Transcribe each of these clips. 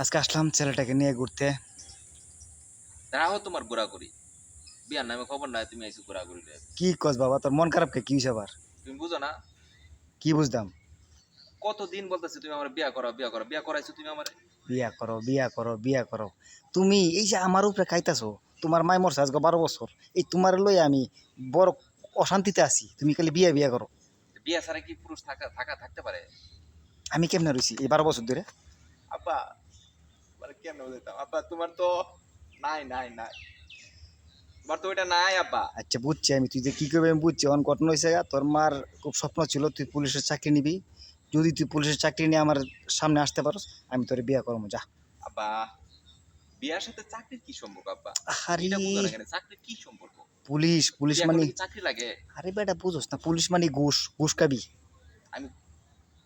আজকে আসলাম ছেলেটাকে নিয়ে ঘুরতে। রাহো তোমার ঘোরাঘুরি? বিয়ার নামে খবর নাই তুমি আইসো ঘোরাঘুরি রে। কি কস বাবা তোর মন খারাপ কে? কি আবার? তুমি বুঝো না? কি বুঝতাম? কতদিন বলতেছি তুমি আমার বিয়া করো বিয়া করো বিয়া করাইছো তুমি আমার? বিয়া করো বিয়া করো বিয়া করো। তুমি এই যে আমার উপরে খাইতাছো তোমার মাই মরছে আজকে বারো বছর এই তোমার লই আমি বড় অশান্তিতে আছি। তুমি খালি বিয়া বিয়া করো। বিয়া ছাড়া কি পুরুষ থাকা থাকা থাকতে পারে? আমি কেমনে রইছি এই বারো বছর ধরে? আব্বা কেমন বলতাম আব্বা তোমার তো নাই নাই নাই। তোমার তো ওইটা নাই আব্বা। আচ্ছা বুঝছি আমি। তুই যে কি করবি আমি বুঝছি। অন ঘটনা হয়েছে গা, তোর মার খুব স্বপ্ন ছিল তুই পুলিশের চাকরি নিবি। যদি তুই পুলিশের চাকরি নিয়ে আমার সামনে আসতে পারোস আমি তোর বিয়া করব যা। আব্বা বিয়ার সাথে চাকরির কি সম্পর্ক আব্বা? আরে চাকরির কি সম্পর্ক? পুলিশ পুলিশ মানে চাকরি লাগে? আরে বেটা বুঝোস না পুলিশ মানে ঘুষ ঘুষ খাবি। আমি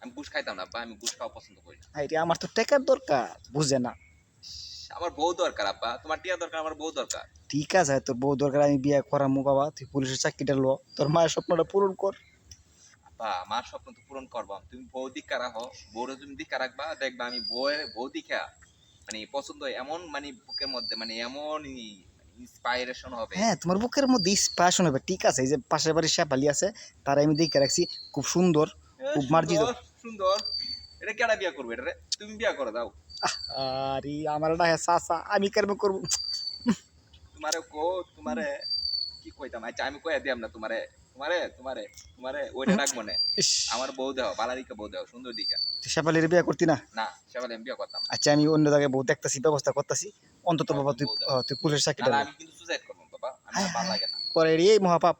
আমি ঘুষ খাইতাম না আব্বা আমি ঘুষ খাওয়া পছন্দ করি না। আরে আমার তো টাকার দরকার বুঝে না। আমার বউ দরকার আব্বা। তোমার টিয়া দরকার আমার বউ দরকার। ঠিক আছে তোর বউ দরকার আমি বিয়ে করামু বাবা। তুই পুলিশের চাকরিটা লো। তোর মায়ের স্বপ্নটা পূরণ কর। আব্বা স্বপ্ন তো পূরণ তুমি বউ দিকা রাখো। বউরে তুমি দিকা রাখবা দেখবা আমি বউয়ের বউ দিকা মানে পছন্দ এমন মানে বুকের মধ্যে মানে এমন ইন্সপাইরেশন হবে। হ্যাঁ তোমার বুকের মধ্যে ইস্পাশন হবে। ঠিক আছে এই যে পাশের বাড়ির শেফালি আছে তারা আমি দেখে রাখছি। খুব সুন্দর খুব মার্জিত। সুন্দর এটা কেডা বিয়া করবে এটা তুমি বিয়া করে দাও। আরে আমার না চাচা আমি কেমন করব? তোমারে কো তোমারে কি কইতাম? আচ্ছা আমি কইয়া দিয়াম না তোমারে তোমারে তোমারে তোমারে ওইটা রাখব না ইস, আমার বউ দেও বালারিকা বউ দেও সুন্দর দিকা। শেফালির বিয়ে করতি না? না আমি বিয়া করতাম আচ্ছা আমি অন্য জায়গায় বউ দেখতেছি ব্যবস্থা করতেছি। অন্তত বাবা তুই তুই পুলিশের চাকরিটা আমি কিন্তু সুসাইড করব বাবা। আমার হ্যাঁ, ভালো লাগে না। করে রে এই মহাপাপ।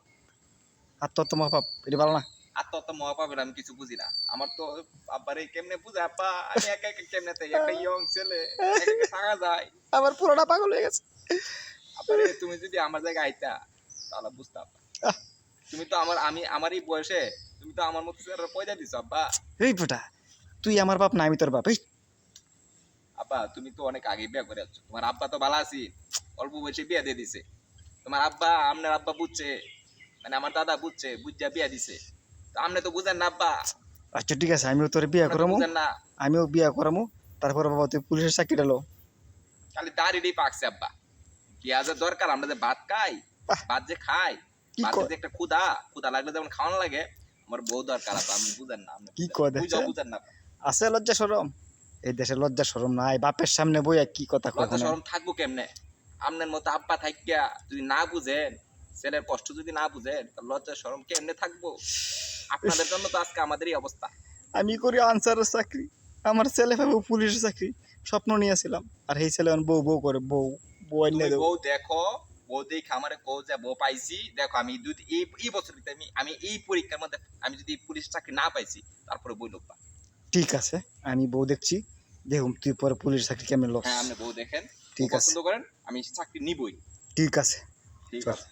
আত্মহত্যা মহাপাপ এটা ভালো না। আত্মহত্যা মহাপাপের আমি কিছু বুঝি না। আমার তো আব্বারে কেমনে বুঝে? আব্বা আমি একা একা কেমনে তাই একটা ইয়ং ছেলে থাকা যায়। আমার পুরোটা পাগল হয়ে গেছে। তুমি যদি আমার জায়গায় আইতা তাহলে বুঝতাম তুমি তো আমার আমি এই বয়সে তুমি তো আমার মতো ছেলেরা দিছো আব্বা। এই ফোটা তুই আমার বাপ না আমি তোর বাপ এই। আব্বা তুমি তো অনেক আগে বিয়ে করে আছো। তোমার আব্বা তো ভালো আছি অল্প বয়সে বিয়ে দিয়ে দিছে। তোমার আব্বা আপনার আব্বা বুঝছে মানে আমার দাদা বুঝছে বুঝছে বিয়ে দিছে। আপনি তো বুঝেন না আব্বা। আচ্ছা ঠিক আছে আমিও তোর বিয়ে করামু। বুঝেন না। আমিও বিয়ে করামু তারপরে বাবা তুই পুলিশের চাকরিটা লো। খালি দাঁড়িয়েই পাকছে আব্বা। পেঁয়াজের দরকার আমরা যে ভাত খাই ভাত যে খাই কি ভাতের যে একটা ক্ষুধা ক্ষুধা লাগলে যেমন খাওয়ানো লাগে আমার বউ দরকার আব্বা আমি বুঝেন না কি। কয় বুঝেন না আছে লজ্জা সরম? এই দেশে লজ্জা সরম নাই বাপের সামনে বইয়া কি কথা লজ্জা কথা শরম থাকব কেমনে? আপনার মতো আব্বা থাকিয়া যদি না বুঝেন ছেলের কষ্ট যদি না বুঝেন লজ্জা শরম কেমনে থাকব? আপনাদের জন্য তো আজকে আমাদেরই অবস্থা। আমি করি আনসারের চাকরি। আমার ছেলে ভাবে পুলিশের চাকরি। স্বপ্ন নিয়েছিলাম। আর এই ছেলে বউ বউ করে বউ বউ বউ দেখো বউ দেখে আমারে কও যে বউ পাইছি। দেখো আমি দুই এই এই বছর আমি আমি এই পরীক্ষার মধ্যে আমি যদি পুলিশ চাকরি না পাইছি তারপরে বই লোক ঠিক আছে আমি বউ দেখছি। দেখুন তুই পরে পুলিশ চাকরি কেমন লোক হ্যাঁ আপনি বউ দেখেন। ঠিক আছে। পছন্দ করেন আমি চাকরি নিবই। ঠিক আছে। ঠিক আছে।